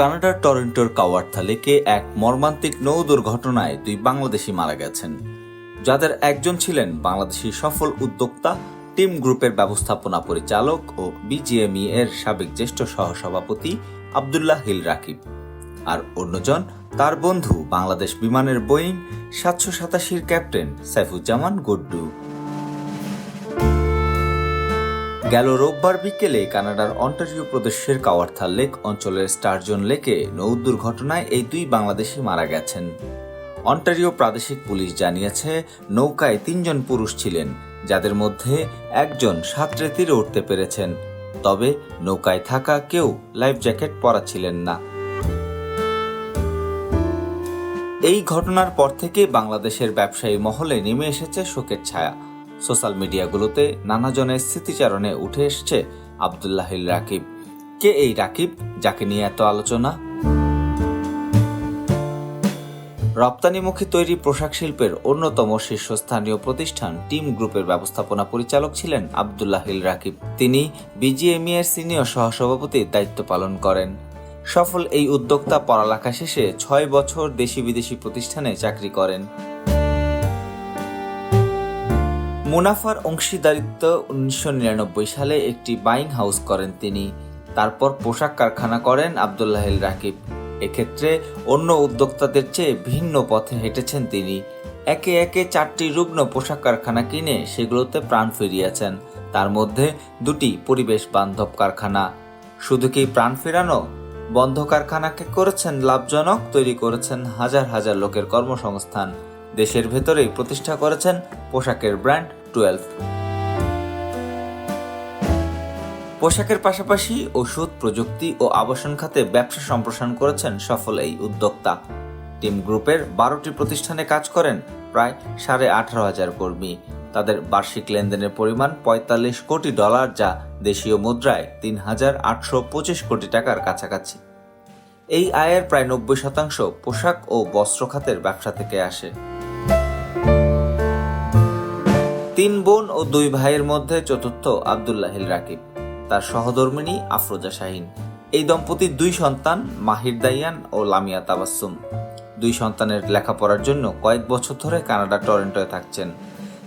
কানাডার টরন্টোর কাওয়ার্থা লেকে এক মর্মান্তিক নৌ দুর্ঘটনায় দুই বাংলাদেশি মারা গেছেন। যাদের একজন ছিলেন বাংলাদেশি সফল উদ্যোক্তা, টিম গ্রুপের ব্যবস্থাপনা পরিচালক ও বিজিএমই এর সাবেক জ্যেষ্ঠ সহসভাপতি আবদুল্লাহ হিল রাকিব। আর অন্যজন তার বন্ধু বাংলাদেশ বিমানের বোয়িং সাতশো সাতাশির ক্যাপ্টেন সাইফুজ্জামান গুড্ডু। গেল রোববার বিকেলে কানাডার অন্টারিও প্রদেশের কাওয়ার্থা লেক অঞ্চলের স্টারজন লেকে নৌ দুর্ঘটনায় এই দুই বাংলাদেশি মারা গেছেন। অন্টারিও প্রাদেশিক পুলিশ জানিয়েছে, নৌকায় তিনজন পুরুষ ছিলেন, যাদের মধ্যে একজন সাঁতরে তীরে উঠতে পেরেছেন। তবে নৌকায় থাকা কেউ লাইফ জ্যাকেট পরা ছিলেন না। এই ঘটনার পর থেকে বাংলাদেশের ব্যবসায়ী মহলে নেমে এসেছে শোকের ছায়া। সোশ্যাল মিডিয়াগুলোতে নানাজনের স্মৃতিচারণে উঠে এসছে আবদুল্লাহিল রাকিব। কে এই রাকিব যাকে নিয়ে এত আলোচনা? রপ্তানিমুখী তৈরি পোশাক শিল্পের অন্যতম শীর্ষস্থানীয় প্রতিষ্ঠান টিম গ্রুপের ব্যবস্থাপনা পরিচালক ছিলেন আবদুল্লাহিল রাকিব। তিনি বিজিএমই এর সিনিয়র সহসভাপতির দায়িত্ব পালন করেন। সফল এই উদ্যোক্তা পড়ালেখা শেষে ছয় বছর দেশি বিদেশি প্রতিষ্ঠানে চাকরি করেন। মুনাফার অংশীদারিত্ব উনিশশো নিরানব্বই সালে একটি বাইং হাউস করেন তিনি। তারপর পোশাক কারখানা করেন আবদুল্লাহিল রাকিব। এক্ষেত্রে অন্য উদ্যোক্তাদের চেয়ে ভিন্ন পথে হেঁটেছেন তিনি। একে একে চারটি রুগ্ন পোশাক কারখানা কিনে সেগুলোতে প্রাণ ফিরিয়েছেন। তার মধ্যে দুটি পরিবেশ বান্ধব কারখানা। শুধু কি প্রাণ ফেরানো? বন্ধ কারখানাকে করেছেন লাভজনক, তৈরি করেছেন হাজার হাজার লোকের কর্মসংস্থান। দেশের ভেতরেই প্রতিষ্ঠা করেছেন পোশাকের ব্র্যান্ড টুয়েলভ পোশাকের পাশাপাশি ওষুধ, প্রযুক্তি ও আবাসন খাতে ব্যবসা সম্প্রসারণ করেছেন সফল এই উদ্যোক্তা। টিম গ্রুপের বারোটি প্রতিষ্ঠানে কাজ করেন প্রায় সাড়ে আঠারো হাজার কর্মী। তাদের বার্ষিক লেনদেনের পরিমাণ পঁয়তাল্লিশ কোটি ডলার, যা দেশীয় মুদ্রায় তিন হাজার আটশো পঁচিশ কোটি টাকার কাছাকাছি। এই আয়ের প্রায় নব্বই শতাংশ পোশাক ও বস্ত্র খাতের ব্যবসা থেকে আসে। তিন বোন ও দুই ভাইয়ের মধ্যে চতুর্থ আবদুল্লাহিল রাকিব, তার সহধর্মিনী আফরোজা শাহিন। এই দম্পতির দুই সন্তান, মাহির দাইয়ান ও লামিয়া তাবাসসুম। দুই সন্তানের লেখাপড়ার জন্য কয়েক বছর ধরে কানাডা টরেন্টোয় থাকছেন।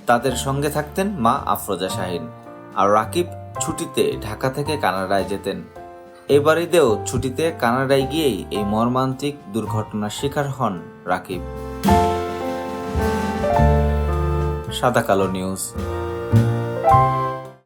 তাদের সঙ্গে থাকতেন মা আফরোজা শাহিন। আর রাকিব ছুটিতে ঢাকা থেকে কানাডায় যেতেন। এবার ঈদেও ছুটিতে কানাডায় গিয়েই এই মর্মান্তিক দুর্ঘটনার শিকার হন রাকিব। সাদা কালো নিউজ